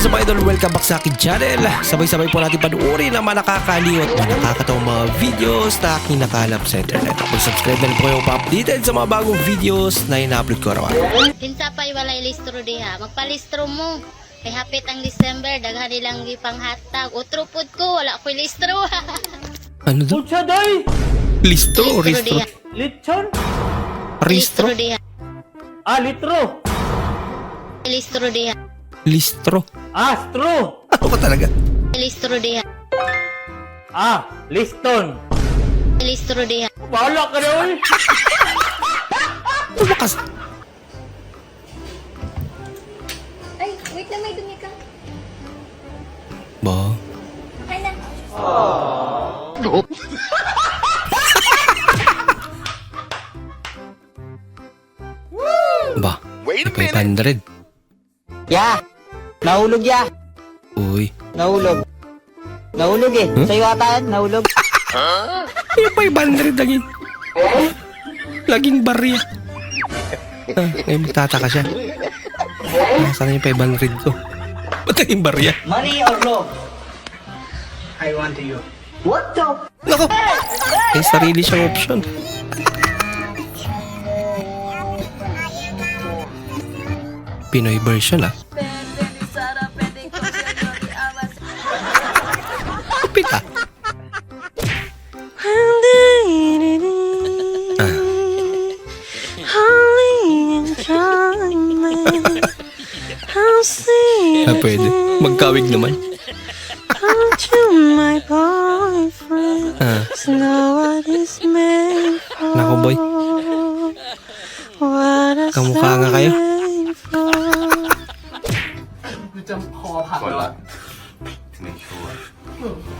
is up idol? Welcome back sa akin channel. Sabay-sabay po natin panuorin ang mga nakakaliw at mga nakakatawang mga videos na aking nakalap sa internet. Kung subscribe na rin po kayo pa-updated sa mga bagong videos na ina-upload ko araw-araw. Kinsa pa walay listro diha. Magpalistro mo. Kay hapit ang December, daghan nilang gipanghatag. Utro pud ko, wala ko'y listro. Ano daw? Pucha day! Listro o listro? Listro diha. Ah, litro! Listro diha. Listro? Ah, straw! Ano ka talaga? Listro diha. Ah, liston! Listro diha. Bahala ka na uy! Ano ba kas... Ay, wait lang, may dumi ka. Ba? Okay na. Ba? Wait a 500. Ya! Nahulog ya! Uy. Nahulog. Nahulog eh. Huh? Sa'yo ata yan, nahulog. Yung 500 laging... Laging barya. Ah, eh, magtataka siya. Nasaan yung 500 ko? Ba't naging barya? Money or love? Nako! May sarili siyang option. Pinoy version ah. Kapit ah. Ah, pwede. Magkawig naman. Ah. Nako boy. Kamukha nga kayo. Beatbox.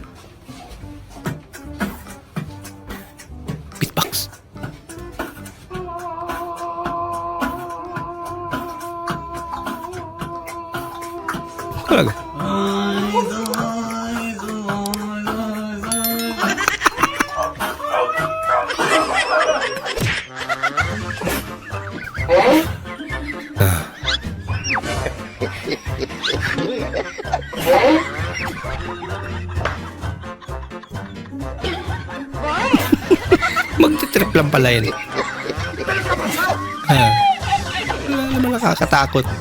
Magtitrip lang pala yun. Ah. Wala naman nakakatakot.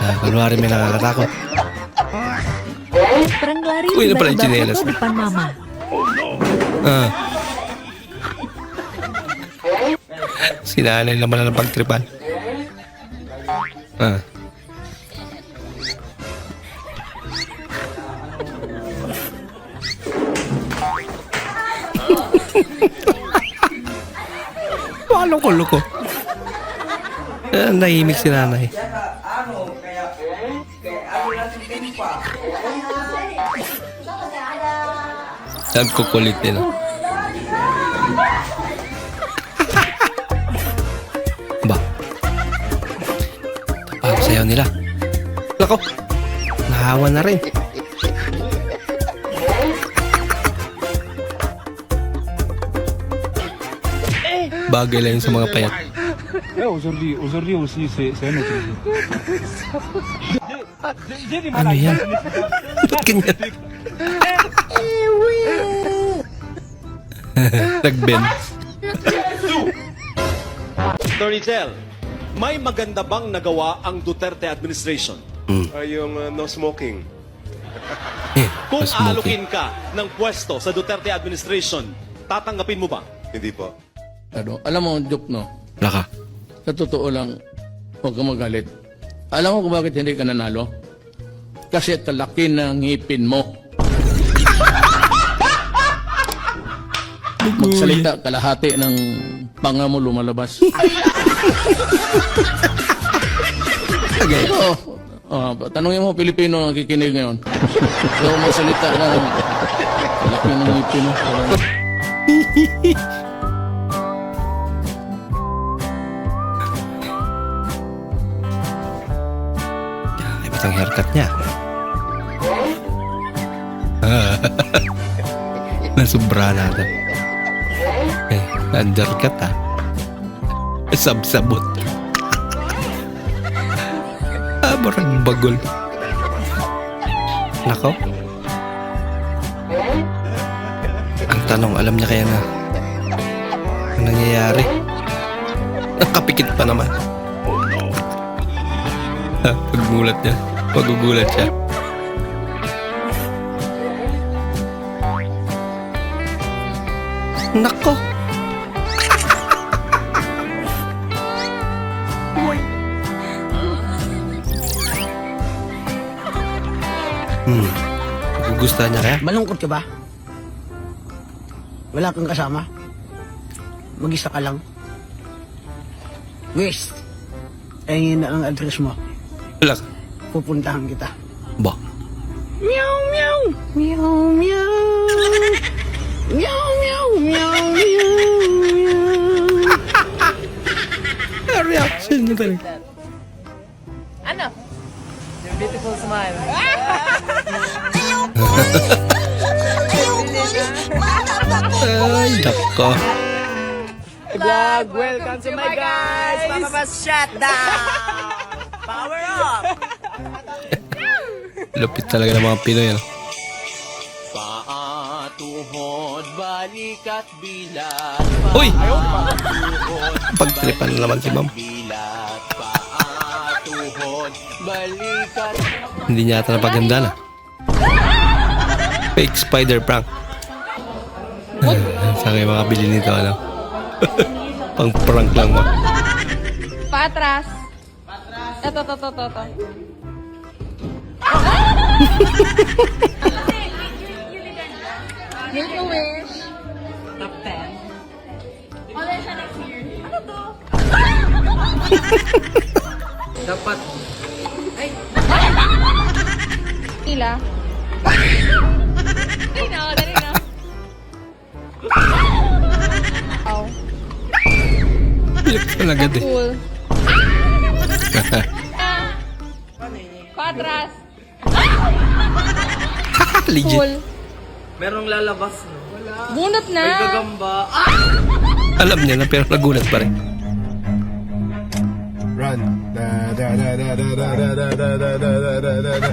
Ah, kunwari may nakakatakot. Pranglari Uy, ano pala yung tsinelas? di depan mama. Ah. Sinanay naman na ng pagtripan. Ah. Loko-loko. Eh, nahimik si nanay. Yan kukulit din. ba? Tapang sayaw nila. Lako. Nahawa na rin. Bagay lang yun sa mga payat. Eh, aujourd'hui, aujourd'hui aussi, c'est un autre jour. Ano yan? Ba't ganyan? Nag-bend. Toritel, may maganda bang nagawa ang Duterte administration? Ay, yung uh, no smoking. Eh, Kung mas ka ng pwesto sa Duterte administration, tatanggapin mo ba? Hindi po. Ano, alam mo, Duke, no? Laka. Sa totoo lang, huwag ka magalit. Alam mo kung bakit hindi ka nanalo? Kasi talaki ng ngipin mo. Magsalita kalahati ng panga mo lumalabas. Tagay. Oo. Oh, tanongin mo, Pilipino ang kikinig ngayon. So, magsalita ng laki ng ngipin mo. Ba't ang haircut niya? Nasubra na ito. Eh, undercut ah. Sabsabot. ah, Barang bagol. Nako. Ang tanong, alam niya kaya na ang nangyayari? Nakapikit pa naman. Pagmulat niya. Magugulat siya. Nako. Hmm. Gugustuhan niya kaya? Malungkot ka ba? Wala kang kasama? Mag-isa ka lang? West, ayun na ang address mo. Wala ka pupuntahan kita. Ba? Meow, meow! Meow, meow! Meow, meow, meow, meow! Reaction na talaga. Ano? Your beautiful smile. Ay, nako. Vlog, welcome to my guys! Pamabas shutdown! Power up! Lupit talaga ng mga Pinoy, ano? Paatuhod, balikat bilat, Uy! Pagtripan na naman si ma'am. bilat, paatuhod, balikat Hindi niya ata napaganda na. Fake spider prank. Saan kayo makabili nito, ano? Pang prank lang mo. Patras. Ito, to, to, to, to. Make a wish. Top 10. Wala siya next year. Ano to? Dapat. Ay. Ila. Dali na, dali na. Ow. Pilip talaga din. Cool. Patras. Legit. Cool. Merong lalabas, no? Bunot na. May gagamba. Alam niya na pero nagulat pa rin. Run. Da, da, da, da, da, da, da, da, da, da, da, da, da, da.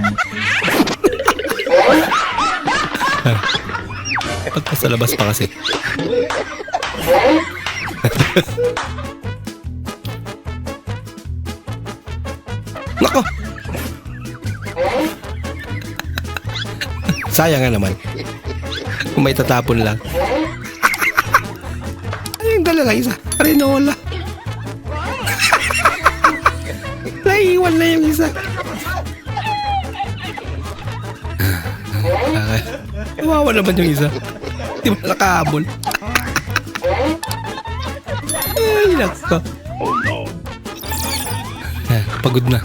Ba't pa sa labas pa kasi? Sayang nga naman. Kung may tatapon lang. Ay, yung dala lang isa. Renola. Naiiwan na yung isa. Kawawa naman yung isa. Di ba nakahabol? Ay, nako. Ah, pagod na.